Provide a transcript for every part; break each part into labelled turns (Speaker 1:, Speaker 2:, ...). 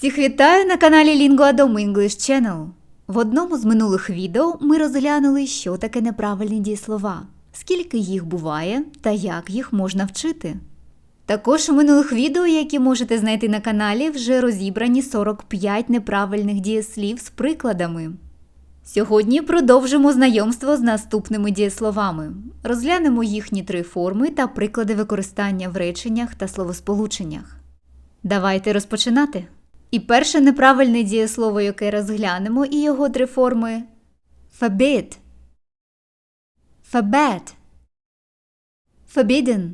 Speaker 1: Всіх вітаю на каналі Linguadom English Channel. В одному з минулих відео ми розглянули, що таке неправильні дієслова, скільки їх буває та як їх можна вчити. Також у минулих відео, які можете знайти на каналі, вже розібрані 45 неправильних дієслів з прикладами. Сьогодні продовжимо знайомство з наступними дієсловами. Розглянемо їхні три форми та приклади використання в реченнях та словосполученнях. Давайте розпочинати. І перше неправильне дієслово, яке розглянемо, і його три форми. Forbid, forbid, forbidden.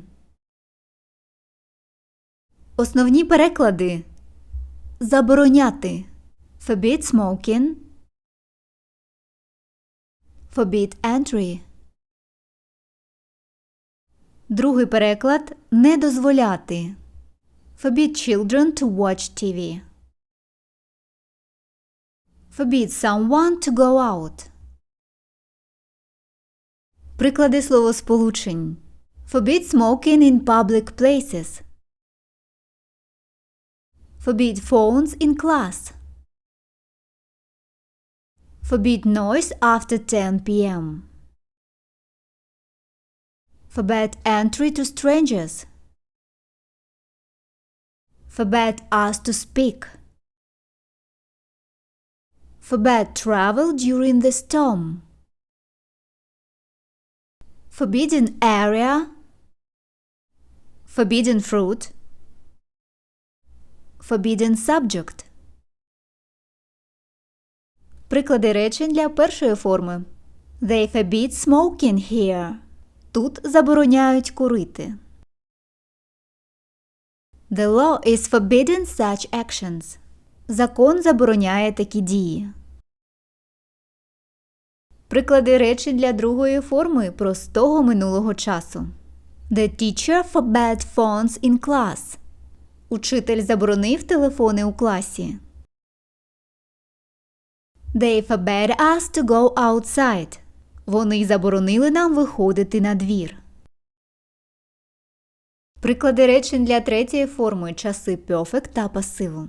Speaker 1: Основні переклади. Забороняти. Forbid smoking, forbid entry. Другий переклад не дозволяти forbid children to watch TV. Forbid someone to go out. Приклади словосполучень. Forbid smoking in public places. Forbid phones in class. Forbid noise after 10 p.m. Forbid entry to strangers. Forbid us to speak. Forbid travel during the storm. Forbidden area. Forbidden fruit. Forbidden subject. Приклади речень для першої форми. They forbid smoking here. Тут забороняють курити. The law is forbidden such actions. Закон забороняє такі дії. Приклади речень для другої форми простого минулого часу. The teacher forbade phones in class. Учитель заборонив телефони у класі. They forbade us to go outside. Вони заборонили нам виходити на двір. Приклади речень для третьої форми часи perfect та пасиву.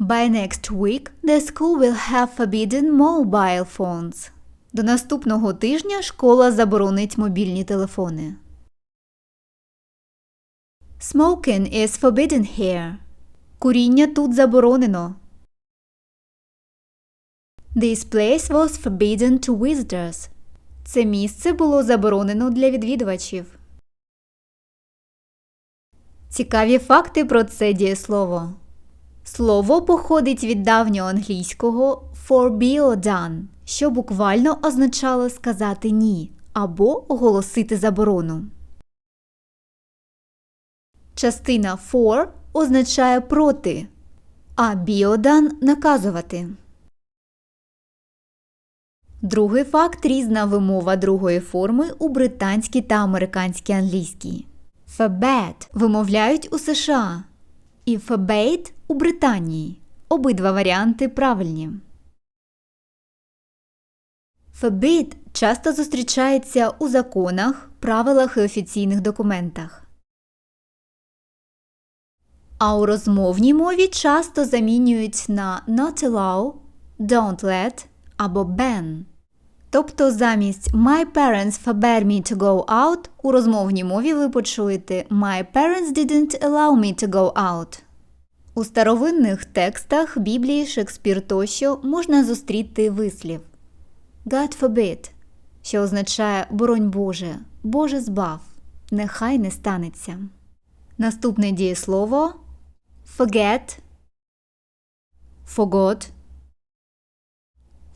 Speaker 1: By next week the school will have forbidden mobile phones. До наступного тижня школа заборонить мобільні телефони. Smoking is forbidden here. Куріння тут заборонено. This place was forbidden to visitors. Це місце було заборонено для відвідувачів. Цікаві факти про це дієслово. Слово походить від давнього англійського forbid done, що буквально означало сказати ні або оголосити заборону. Частина for означає проти, а біодан наказувати. Другий факт різна вимова другої форми у британській та американській англійській. Forbade вимовляють у США і forbade у Британії. Обидва варіанти правильні. Forbid часто зустрічається у законах, правилах і офіційних документах. А у розмовній мові часто замінюють на not allow, don't let або ban. Тобто замість My parents forbade me to go out у розмовній мові ви почуєте My parents didn't allow me to go out. У старовинних текстах Біблії, Шекспір тощо можна зустріти вислів God forbid, що означає боронь Боже, Боже збав, нехай не станеться. Наступне дієслово forget, forgot,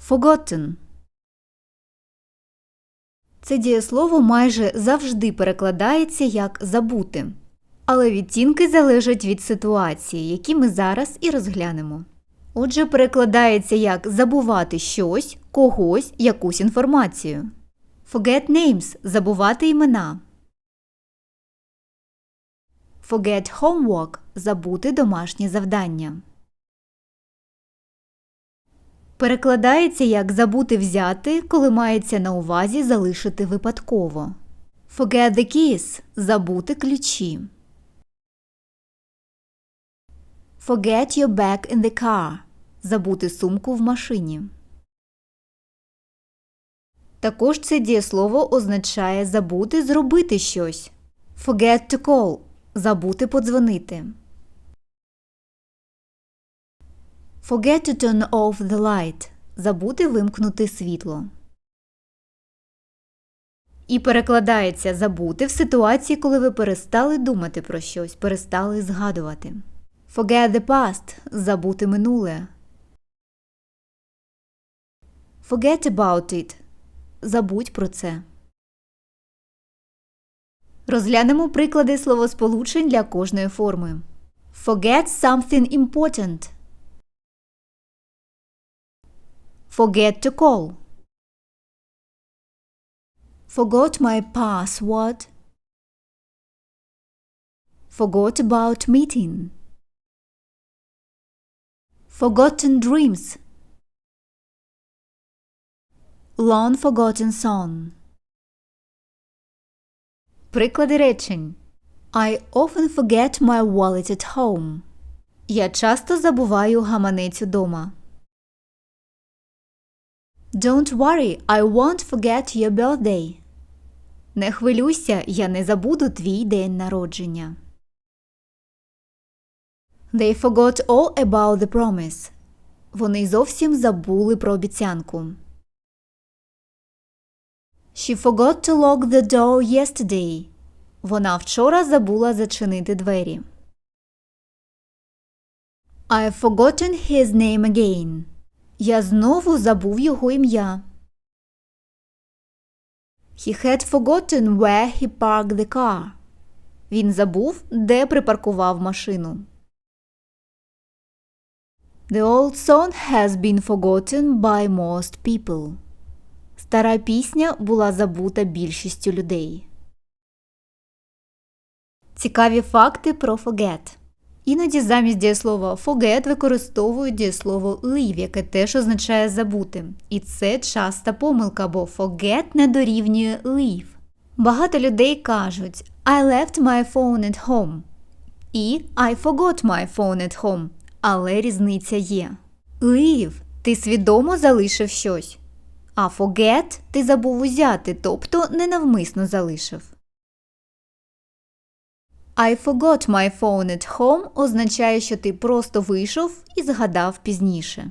Speaker 1: forgotten. Це дієслово майже завжди перекладається як забути, але відтінки залежать від ситуації, які ми зараз і розглянемо. Отже, перекладається як забувати щось, когось, якусь інформацію. Forget names забувати імена. Forget homework забути домашнє завдання. Перекладається як забути взяти, коли мається на увазі залишити випадково. Forget the keys забути ключі. Forget your bag in the car. Забути сумку в машині. Також це дієслово означає забути зробити щось. Forget to call забути подзвонити. Forget to turn off the light забути вимкнути світло. І перекладається забути в ситуації, коли ви перестали думати про щось, перестали згадувати. Forget the past забути минуле. Forget about it забудь про це. Розглянемо приклади словосполучень для кожної форми. Forget something important. Forget to call. Forgot my password. Forgot about meeting. Forgotten dreams. Long forgotten song. Приклади речень. I often forget my wallet at home. Я часто забуваю гаманець удома. Don't worry, I won't forget your birthday. Не хвилюйся, я не забуду твій день народження. They forgot all about the promise. Вони зовсім забули про обіцянку. She forgot to lock the door yesterday. Вона вчора забула зачинити двері. I've forgotten his name again. Я знову забув його ім'я. He had forgotten where he parked the car. Він забув, де припаркував машину. The old song has been forgotten by most people. Стара пісня була забута більшістю людей. Цікаві факти про forget. Іноді замість дієслова forget використовують дієслово leave, яке теж означає забути. І це часта помилка, бо forget не дорівнює leave. Багато людей кажуть I left my phone at home і I forgot my phone at home. Але різниця є. Leave – ти свідомо залишив щось. А forget ти забув узяти, тобто ненавмисно залишив. I forgot my phone at home означає, що ти просто вийшов і згадав пізніше.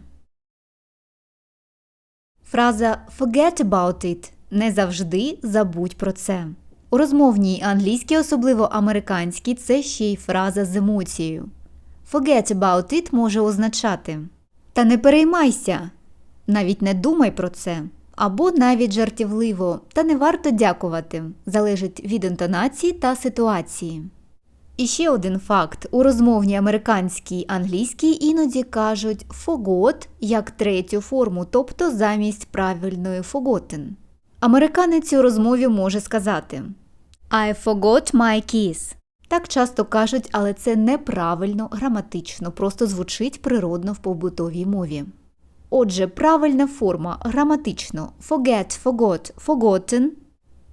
Speaker 1: Фраза forget about it не завжди забудь про це. У розмовній англійській, особливо американській, це ще й фраза з емоцією. Forget about it може означати Та не переймайся, навіть не думай про це або навіть жартівливо, та не варто дякувати, залежить від інтонації та ситуації. І ще один факт: у розмовній американській англійській іноді кажуть forgot як третю форму, тобто замість правильної forgotten. Американець у розмові може сказати I forgot my keys. Так часто кажуть, але це неправильно граматично, просто звучить природно в побутовій мові. Отже, правильна форма граматично forget, forgot, forgotten,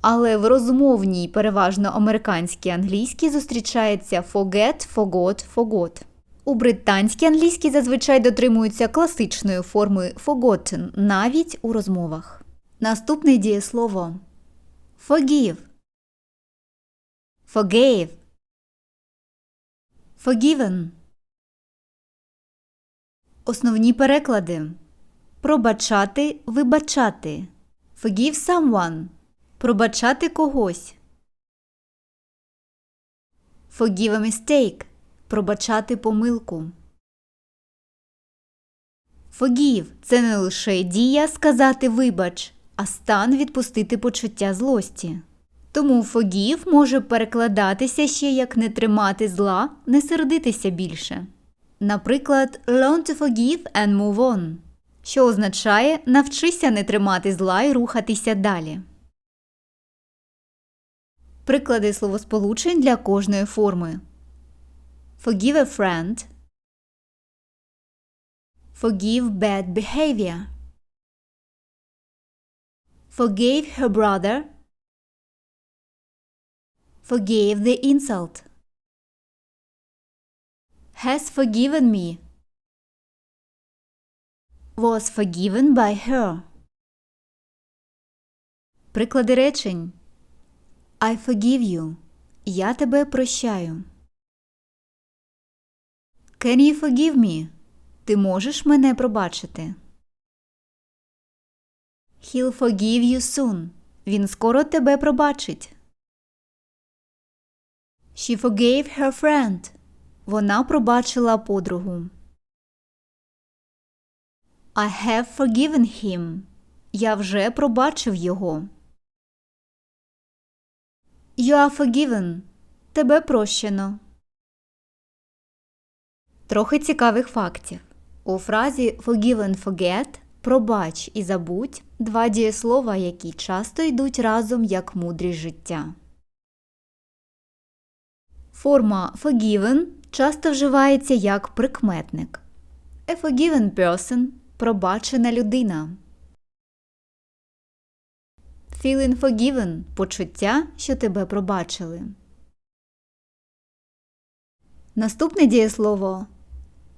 Speaker 1: але в розмовній, переважно американській англійській зустрічається forget, forgot, forgot. У британській англійській зазвичай дотримуються класичної форми forgotten навіть у розмовах. Наступне дієслово forgive. Forgave. Forgiven. Основні переклади Пробачати, вибачати. Forgive someone. Пробачати когось. Forgive a mistake. Пробачати помилку. Forgive – це не лише дія сказати вибач, а стан відпустити почуття злості. Тому forgive може перекладатися ще як не тримати зла, не сердитися більше. Наприклад, learn to forgive and move on що означає навчися не тримати зла і рухатися далі. Приклади словосполучень для кожної форми. Forgive a friend. Forgive bad behavior. Forgave her brother. Forgave the insult. Has forgiven me. Was forgiven by her. Приклади речень. I forgive you. Я тебе прощаю. Can you forgive me? Ти можеш мене пробачити? He'll forgive you soon. Він скоро тебе пробачить. She forgave her friend. Вона пробачила подругу. I have forgiven him. Я вже пробачив його. You are forgiven. Тебе прощено. Трохи цікавих фактів. У фразі forgive and forget пробач і забудь два дієслова, які часто йдуть разом як мудрість життя. Форма forgiven часто вживається як прикметник. A forgiven person пробачена людина. Feeling forgiven почуття, що тебе пробачили. Наступне дієслово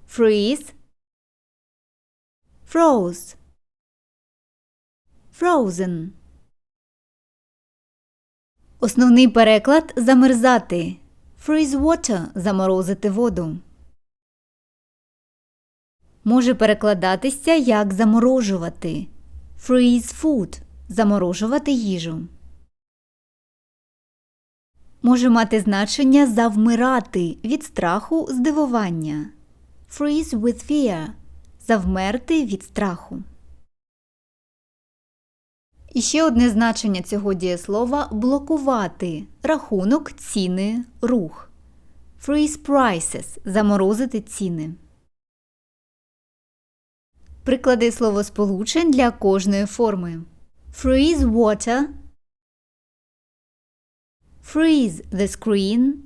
Speaker 1: freeze froze frozen. Основний переклад замерзати. Freeze water заморозити воду. Може перекладатися як заморожувати. Freeze food заморожувати їжу. Може мати значення завмирати від страху здивування. Freeze with fear завмерти від страху. І ще одне значення цього дієслова блокувати рахунок, ціни, рух. Freeze prices заморозити ціни. Приклади словосполучень для кожної форми. Freeze water. Freeze the screen.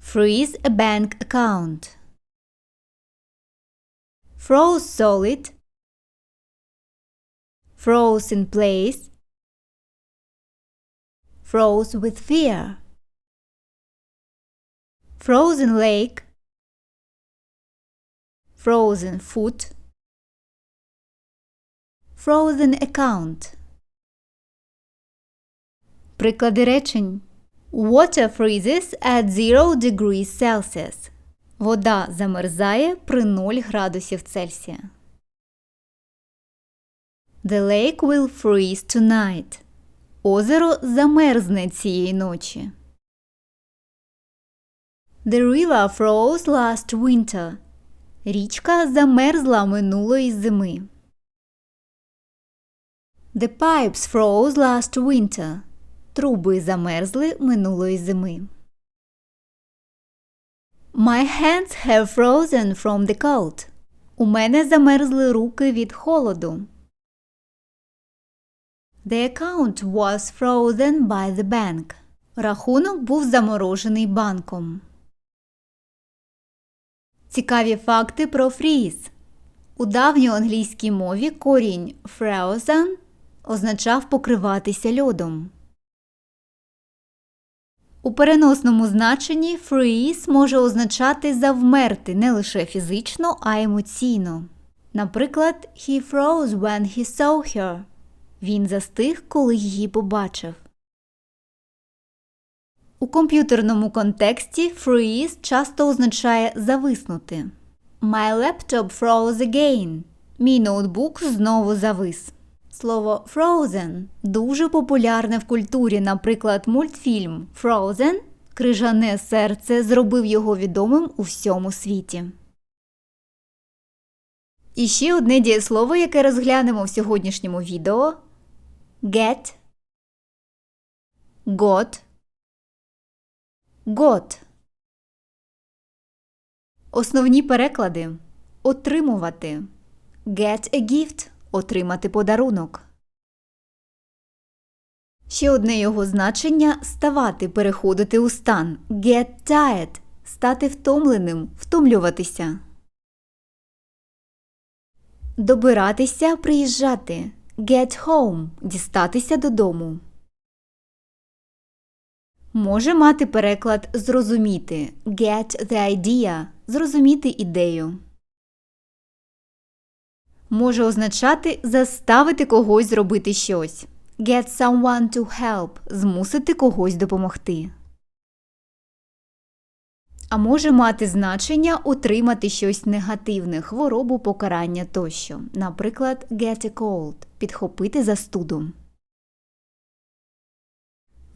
Speaker 1: Freeze a bank account. Froze solid. Froze in place. Froze with fear. Frozen lake. Frozen foot. Frozen account. Приклади речень. Water freezes at 0 degrees Celsius. Вода замерзає при 0 градусів Цельсія. The lake will freeze tonight. Озеро замерзне цієї ночі. The river froze last winter. Річка замерзла минулої зими. The pipes froze last winter. Труби замерзли минулої зими. My hands have frozen from the cold. У мене замерзли руки від холоду. The account was frozen by the bank. Рахунок був заморожений банком. Цікаві факти про фріз. У давньоанглійській мові корінь frozen означав покриватися льодом. У переносному значенні freeze може означати завмерти не лише фізично, а й емоційно. Наприклад, he froze when he saw her. Він застиг, коли її побачив. У комп'ютерному контексті freeze часто означає зависнути. My laptop froze again. Мій ноутбук знову завис. Слово frozen дуже популярне в культурі, наприклад, мультфільм Frozen Крижане серце зробив його відомим у всьому світі. І ще одне дієслово, яке розглянемо в сьогоднішньому відео get, got, got. Основні переклади отримувати get a gift отримати подарунок. Ще одне його значення ставати, переходити у стан get tired стати втомленим, втомлюватися. Добиратися, приїжджати get home дістатися додому. Може мати переклад зрозуміти get the idea зрозуміти ідею. Може означати заставити когось зробити щось. Get someone to help змусити когось допомогти. А може мати значення отримати щось негативне, хворобу, покарання тощо. Наприклад, get a cold підхопити застуду.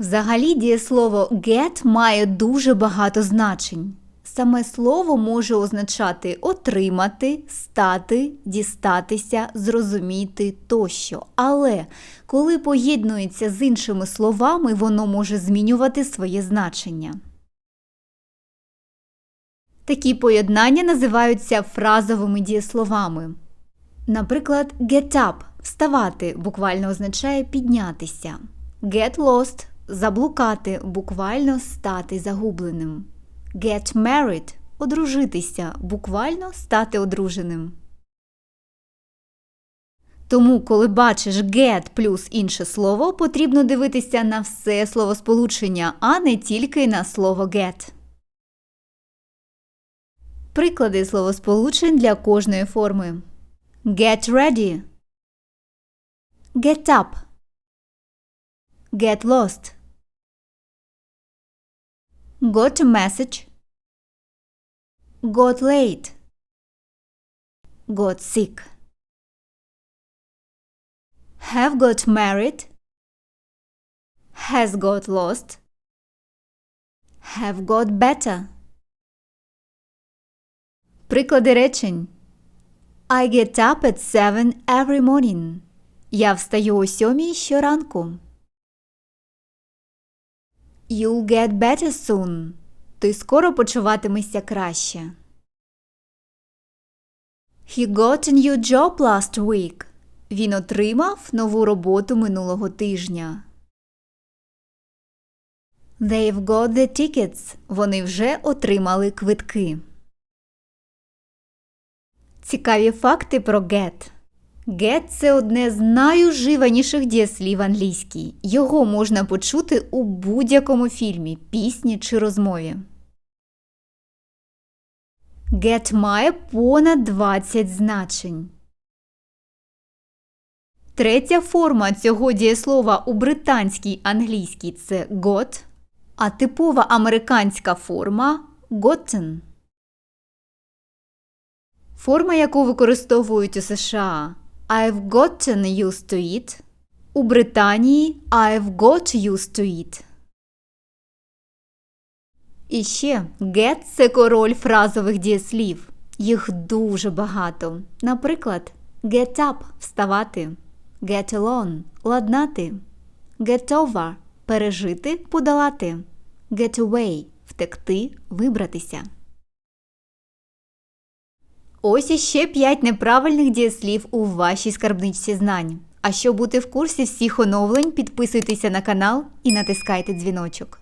Speaker 1: Взагалі дієслово get має дуже багато значень. Саме слово може означати отримати, стати, дістатися, зрозуміти тощо. Але коли поєднується з іншими словами, воно може змінювати своє значення. Такі поєднання називаються фразовими дієсловами. Наприклад, get up вставати буквально означає піднятися. Get lost заблукати буквально стати загубленим. Get married одружитися, буквально стати одруженим. Тому, коли бачиш get плюс інше слово, потрібно дивитися на все словосполучення, а не тільки на слово get. Приклади словосполучень для кожної форми. Get ready. Get up. Get lost. Got a message. Got late. Got sick. Have got married. Has got lost. Have got better. Приклади речень. I get up at 7 every morning. Я встаю о сьомій щоранку. You'll get better soon. Ти скоро почуватимешся краще. He got a new job last week. Він отримав нову роботу минулого тижня. They've got the tickets. Вони вже отримали квитки. Цікаві факти про get. Get – це одне з найуживаніших дієслів англійській. Його можна почути у будь-якому фільмі, пісні чи розмові. Get має понад 20 значень. Третя форма цього дієслова у британській англійській це got, а типова американська форма gotten. Форма, яку використовують у США I've gotten used to it. У Британії I've got used to it. І ще get – це король фразових дієслів. Їх дуже багато. Наприклад, get up вставати, get alone ладнати, get over пережити, подолати, get away втекти, вибратися. Ось іще 5 неправильних дієслів у вашій скарбничці знань. А щоб бути в курсі всіх оновлень, підписуйтеся на канал і натискайте дзвіночок.